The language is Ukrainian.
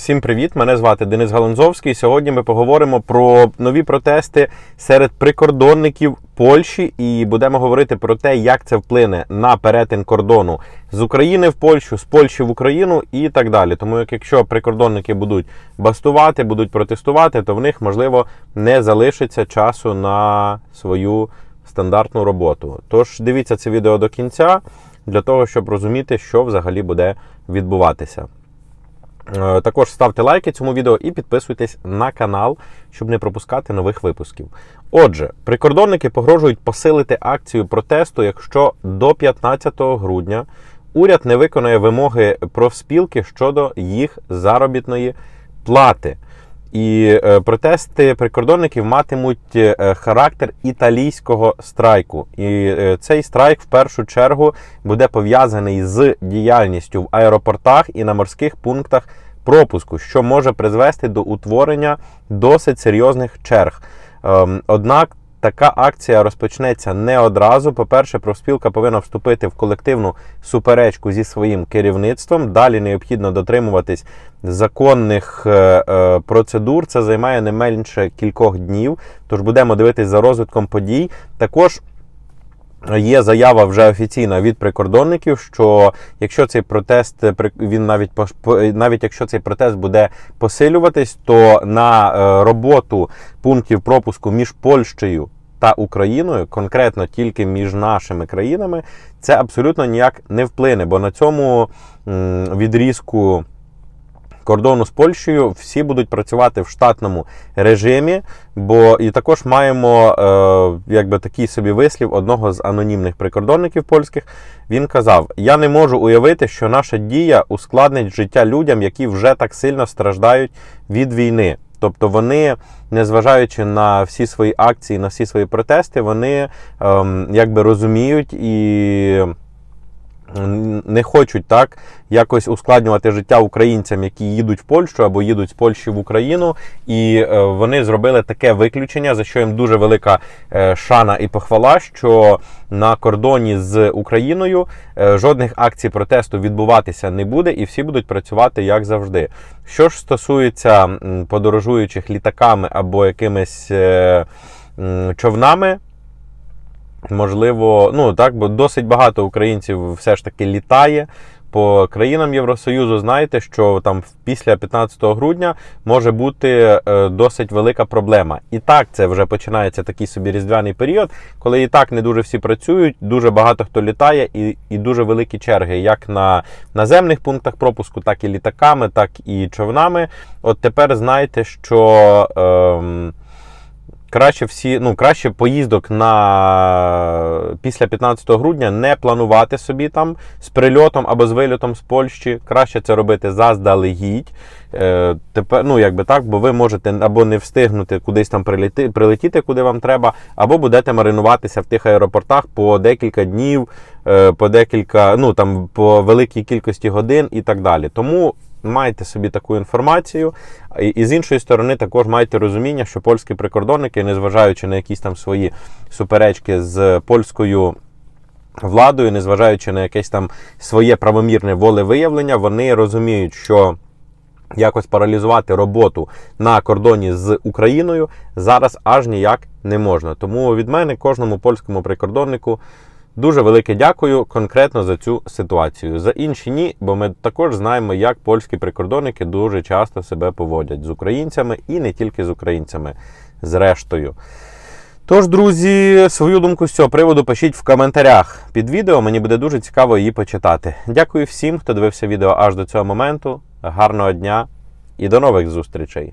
Всім привіт! Мене звати Денис Галанзовський. Сьогодні ми поговоримо про нові протести серед прикордонників Польщі і будемо говорити про те, як це вплине на перетин кордону з України в Польщу, з Польщі в Україну і так далі. Тому як якщо прикордонники будуть бастувати, будуть протестувати, то в них можливо не залишиться часу на свою стандартну роботу. Тож дивіться це відео до кінця для того, щоб розуміти, що взагалі буде відбуватися. Е, Також ставте лайки цьому відео і підписуйтесь на канал, щоб не пропускати нових випусків. Отже, прикордонники погрожують посилити акцію протесту, якщо до 15 грудня уряд не виконає вимоги профспілки щодо їх заробітної плати. І е, протести прикордонників матимуть е, характер італійського страйку. І е, цей страйк в першу чергу буде пов'язаний з діяльністю в аеропортах і на морських пунктах пропуску, що може призвести до утворення досить серйозних черг. Ем, Однак така акція розпочнеться не одразу. По-перше, профспілка повинна вступити в колективну суперечку зі своїм керівництвом. Далі необхідно дотримуватись законних е, е, процедур. Це займає не менше кількох днів. Тож будемо дивитись за розвитком подій. Також Є заява вже офіційна від прикордонників, що якщо цей протест е, він навіть по- навіть якщо цей протест буде посилюватись, то на е, роботу пунктів пропуску між Польщею та Україною, конкретно тільки між нашими країнами, це абсолютно ніяк не вплине, бо на цьому відрізку кордону з Польщею всі будуть працювати в штатному режимі. Бо і також маємо е, якби такий собі вислів одного з анонімних прикордонників польських. Він казав: Я не можу уявити, що наша дія ускладнить життя людям, які вже так сильно страждають від війни. Тобто вони, незважаючи на всі свої акції, на всі свої протести, вони ем, якби розуміють і не хочуть так якось ускладнювати життя українцям, які їдуть в Польщу або їдуть з Польщі в Україну, і е, вони зробили таке виключення, за що їм дуже велика е, шана і похвала, що на кордоні з Україною е, жодних акцій протесту відбуватися не буде, і всі будуть працювати як завжди. Що ж стосується подорожуючих літаками або якимись човнами. Можливо, ну так, бо досить багато українців все ж таки літає по країнам Євросоюзу. Знаєте, що там після 15 грудня може бути е, досить велика проблема. І так це вже починається такий собі різдвяний період, коли і так не дуже всі працюють, дуже багато хто літає, і, і дуже великі черги, як на наземних пунктах пропуску, так і літаками, так і човнами. От тепер знаєте, що. Ем, Краще всі, ну краще поїздок на після 15 грудня не планувати собі там з прильотом або з вильотом з Польщі. Краще це робити заздалегідь. Е, тепер, ну якби так, бо ви можете або не встигнути кудись там прилети, прилетіти, куди вам треба, або будете маринуватися в тих аеропортах по декілька днів, е, по декілька, ну там по великій кількості годин і так далі. Тому. Майте собі таку інформацію, і, з іншої сторони, також майте розуміння, що польські прикордонники, незважаючи на якісь там свої суперечки з польською владою, незважаючи на якесь там своє правомірне волевиявлення, вони розуміють, що якось паралізувати роботу на кордоні з Україною зараз аж ніяк не можна. Тому від мене кожному польському прикордоннику. Дуже велике дякую конкретно за цю ситуацію. За інші ні, бо ми також знаємо, як польські прикордонники дуже часто себе поводять з українцями і не тільки з українцями, зрештою. Тож, друзі, свою думку з цього приводу пишіть в коментарях під відео. Мені буде дуже цікаво її почитати. Дякую всім, хто дивився відео аж до цього моменту. Гарного дня і до нових зустрічей!